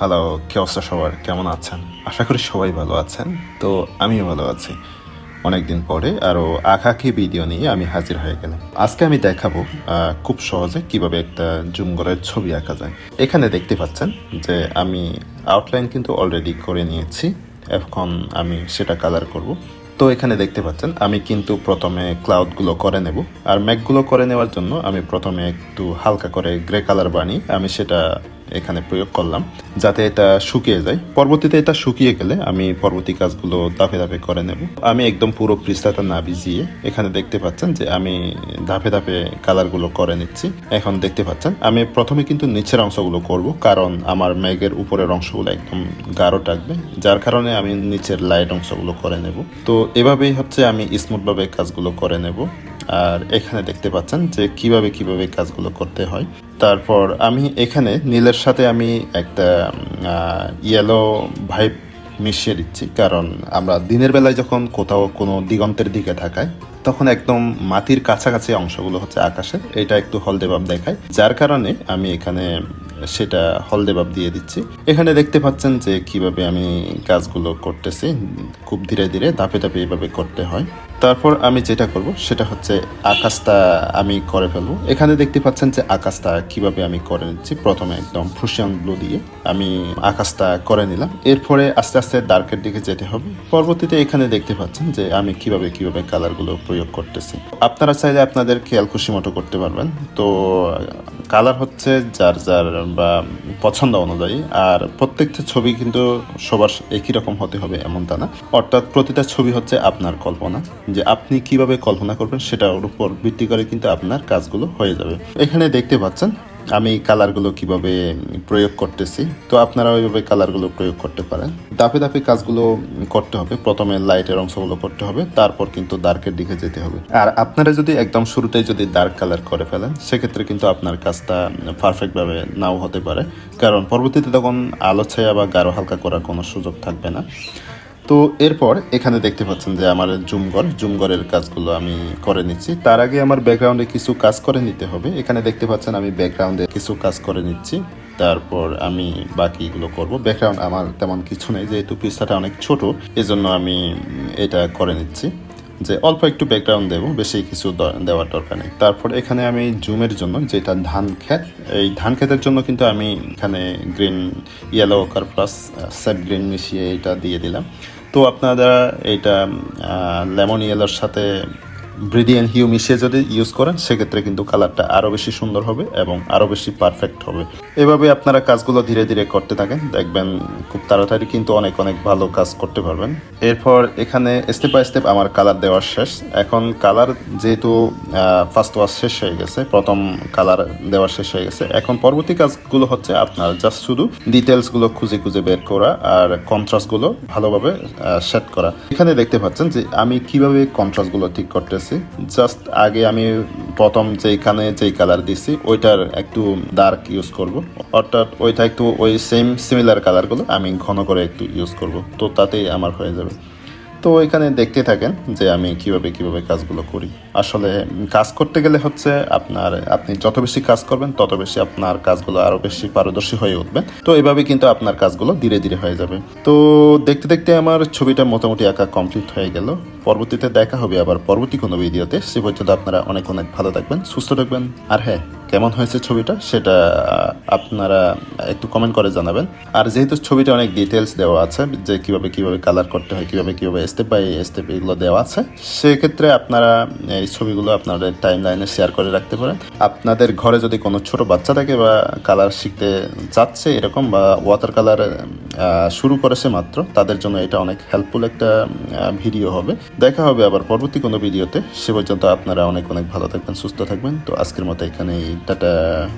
Hello কি অবস্থা সবার? কেমন আছেন? আশা করি সবাই ভালো আছেন। তো আমিও ভালো আছি। অনেকদিন পরে আরও আঁকাকি ভিডিও নিয়ে আমি হাজির হয়ে গেলাম। আজকে আমি দেখাবো খুব সহজে কীভাবে একটা জুম করার ছবি আঁকা যায়। এখানে দেখতে পাচ্ছেন যে আমি আউটলাইন কিন্তু অলরেডি করে নিয়েছি। এখন আমি সেটা কালার করব। তো এখানে দেখতে পাচ্ছেন, আমি কিন্তু প্রথমে ক্লাউডগুলো করে নেব। আর ম্যাকগুলো করে নেওয়ার জন্য আমি প্রথমে একটু হালকা করে গ্রে কালার বানিয়ে আমি সেটা এখানে প্রয়োগ করলাম, যাতে এটা শুকিয়ে যায়। পরবর্তীতে এটা শুকিয়ে গেলে আমি পরবর্তী কাজগুলো ধাপে ধাপে করে নেব। আমি একদম পুরো পৃষ্ঠাটা না ভিজিয়ে এখানে দেখতে পাচ্ছেন যে আমি ধাপে ধাপে কালারগুলো করে নিচ্ছি। এখন দেখতে পাচ্ছেন, আমি প্রথমে কিন্তু নিচের অংশগুলো করব, কারণ আমার মেঘের উপরের অংশগুলো একদম গাঢ় থাকবে, যার কারণে আমি নিচের লাইট অংশগুলো করে নেব। তো এভাবেই হচ্ছে আমি স্মুথভাবে কাজগুলো করে নেব। আর এখানে দেখতে পাচ্ছেন যে কীভাবে কীভাবে কাজগুলো করতে হয়। তারপর আমি এখানে নীলের সাথে আমি একটা ইয়েলো ভাইব মিশিয়ে দিচ্ছি। কারণ আমরা দিনের বেলায় যখন কোথাও কোনো দিগন্তের দিকে থাকায় তখন একদম মাটির কাছাকাছি অংশগুলো হচ্ছে আকাশের এটা একটু হলদে ভাব দেখায়। যার কারণে আমি এখানে সেটা হলদে ভাব দিয়ে দিচ্ছি। এখানে দেখতে পাচ্ছেন যে কীভাবে আমি কাজগুলো করতেছি। খুব ধীরে ধীরে ধাপে ধাপে এভাবে করতে হয়। তারপর আমি যেটা করব, সেটা হচ্ছে আকাশটা আমি করে ফেলব। এখানে দেখতে পাচ্ছেন যে আকাশটা কীভাবে আমি করে নিচ্ছি। প্রথমে একদম ফ্রুশিয়ান ব্লু দিয়ে আমি আকাশটা করে নিলাম। এরপরে আস্তে আস্তে ডার্কের দিকে যেতে হবে। পরবর্তীতে এখানে দেখতে পাচ্ছেন যে আমি কীভাবে কীভাবে কালারগুলো প্রয়োগ করতেছি। আপনারা চাইলে আপনাদের খেয়াল খুশি মতো করতে পারবেন। তো কালার হচ্ছে যার যার বা পছন্দ অনুযায়ী, আর প্রত্যেকটা ছবি কিন্তু সবার একই রকম হতে হবে এমনটা না। অর্থাৎ প্রতিটা ছবি হচ্ছে আপনার কল্পনা। যে আপনি কীভাবে কল্পনা করবেন সেটার উপর ভিত্তি করে কিন্তু আপনার কাজগুলো হয়ে যাবে। এখানে দেখতে পাচ্ছেন, আমি কালারগুলো কীভাবে প্রয়োগ করতেছি। তো আপনারা ওইভাবে কালারগুলো প্রয়োগ করতে পারেন। দাপে দাপে কাজগুলো করতে হবে। প্রথমে লাইটের অংশগুলো করতে হবে, তারপর কিন্তু ডার্কের দিকে যেতে হবে। আর আপনারা যদি একদম শুরুতেই যদি ডার্ক কালার করে ফেলেন, সেক্ষেত্রে কিন্তু আপনার কাজটা পারফেক্টভাবে নাও হতে পারে। কারণ পরবর্তীতে তখন আলো ছায়া বা গাঢ় হালকা করার কোনো সুযোগ থাকবে না। তো এরপর এখানে দেখতে পাচ্ছেন যে আমার জুমগর জুমগরের কাজগুলো আমি করে নিচ্ছি। তার আগে আমার ব্যাকগ্রাউন্ডে কিছু কাজ করে নিতে হবে। এখানে দেখতে পাচ্ছেন আমি ব্যাকগ্রাউন্ডে কিছু কাজ করে নিচ্ছি। তারপর আমি বাকিগুলো করব। ব্যাকগ্রাউন্ড আমার তেমন কিছু নেই, যেহেতু পৃষ্ঠাটা অনেক ছোট, এজন্য আমি এটা করে নিচ্ছি। যে অল্প একটু ব্যাকগ্রাউন্ড দেবো, বেশি কিছু দেওয়ার দরকার নেই। তারপর এখানে আমি জুমের জন্য যেটা ধান ক্ষেত, এই ধান ক্ষেতের জন্য কিন্তু আমি এখানে green yellow ochre plus sap green মিশিয়ে এটা দিয়ে দিলাম। তো আপনারা এটা লেমন ইয়েলোর সাথে ব্রিডিয়ান হিউ মিশিয়ে যদি ইউজ করেন, সেক্ষেত্রে কিন্তু কালারটা আরও বেশি সুন্দর হবে এবং আরও বেশি পারফেক্ট হবে। এভাবে আপনারা কাজগুলো ধীরে ধীরে করতে থাকেন। দেখবেন খুব তাড়াতাড়ি কিন্তু অনেক অনেক ভালো কাজ করতে পারবেন। এরপর এখানে স্টেপ বাই স্টেপ আমার কালার দেওয়ার শেষ। এখন কালার যেহেতু ফার্স্ট ওয়াশ শেষ হয়ে গেছে, প্রথম কালার দেওয়া শেষ হয়ে গেছে। এখন পরবর্তী কাজগুলো হচ্ছে আপনার জাস্ট শুধু ডিটেলসগুলো খুঁজে খুঁজে বের করা আর কন্ট্রাস্টগুলো ভালোভাবে সেট করা। এখানে দেখতে পাচ্ছেন যে আমি কীভাবে কন্ট্রাস্টগুলো ঠিক করতেছি। জাস্ট আগে আমি প্রথম যেইখানে যেই কালার দিছি, ওইটার একটু ডার্ক ইউজ করব। অর্থাৎ ওইটা একটু ওই সেম সিমিলার কালারগুলো আমি ঘন করে একটু ইউজ করব। তো তাতেই আমার হয়ে যাবে। তো এখানে দেখতে থাকেন যে আমি কীভাবে কীভাবে কাজগুলো করি। আসলে কাজ করতে গেলে হচ্ছে আপনার, আপনি যত বেশি কাজ করবেন, তত বেশি আপনার কাজগুলো আরও বেশি পারদর্শী হয়ে উঠবে। তো এভাবে কিন্তু আপনার কাজগুলো ধীরে ধীরে হয়ে যাবে। তো দেখতে দেখতে আমার ছবিটা মোটামুটি আঁকা কমপ্লিট হয়ে গেল। পরবর্তীতে দেখা হবে আবার পরবর্তী কোনো ভিডিওতে। সে পর্যন্ত আপনারা অনেক অনেক ভালো থাকবেন, সুস্থ থাকবেন। আর হ্যাঁ কেমন হয়েছে ছবিটা সেটা আপনারা একটু কমেন্ট করে জানাবেন। আর যেহেতু ছবিটা অনেক ডিটেলস দেওয়া আছে, যে কীভাবে কীভাবে কালার করতে হয়, কীভাবে কীভাবে স্টেপ বাই স্টেপ এগুলো দেওয়া আছে, সেক্ষেত্রে আপনারা এই ছবিগুলো আপনাদের টাইম লাইনে শেয়ার করে রাখতে পারেন। আপনাদের ঘরে যদি কোনো ছোট বাচ্চা থাকে বা কালার শিখতে চাচ্ছে এরকম বা ওয়াটার কালার শুরু করেছে মাত্র, তাদের জন্য এটা অনেক হেল্পফুল একটা ভিডিও হবে। দেখা হবে আবার পরবর্তী কোনো ভিডিওতে সে পর্যন্ত আপনারা অনেক অনেক ভালো থাকবেন, সুস্থ থাকবেন। তো আজকের মতো Từ